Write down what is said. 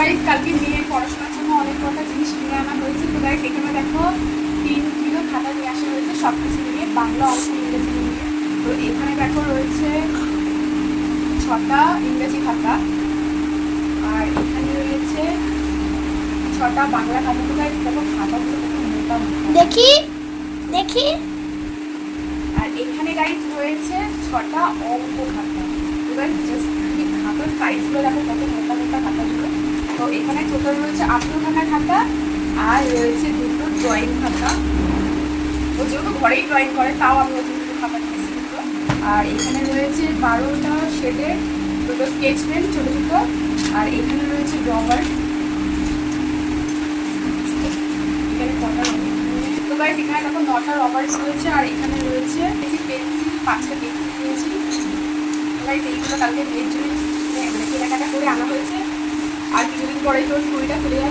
Guys কালকে মেয়ের পড়াশোনার জন্য অনেক কটা জিনিস নিয়ে আনা হয়েছে। তো গাইস এখানে দেখো তিন কিলো খাতা নিয়ে আসা হয়েছে সব কিছু নিয়ে বাংলা অঙ্ক ইংরেজি নিয়ে তো এখানে দেখো রয়েছে ছটা ইংরেজি খাতা। আর এখানে রয়েছে ছটা বাংলা খাতা। তো গাইস দেখো খাতাগুলো মোটা দেখি দেখি। আর এখানে গাইস রয়েছে ছটা অঙ্ক খাতা। তো গাইস জাস্ট খাতার সাইজগুলো দেখো কত তো এখানে টোটাল রয়েছে আঠেরোখানা খাতা আর রয়েছে দুটো ড্রয়িং খাতা ও যেহেতু ঘরেই ড্রয়িং করে, তাও আমি ওই দুটো খাতা নিয়েছি আর এখানে রয়েছে বারোটা শেডের দুটো স্কেচ পেন ছোটো ছোটো আর এখানে রয়েছে রবার এখানে কটা এখানে দেখো নটা রবার রয়েছে, আর এখানে রয়েছে পেন্সিল পাঁচটা পেন্সিল নিয়েছি। গাইস এইগুলো কালকে মেয়ের জন্য মানে কেনাকাটা করে আনা হয়েছে। পরেই তোর খুলে যাবে।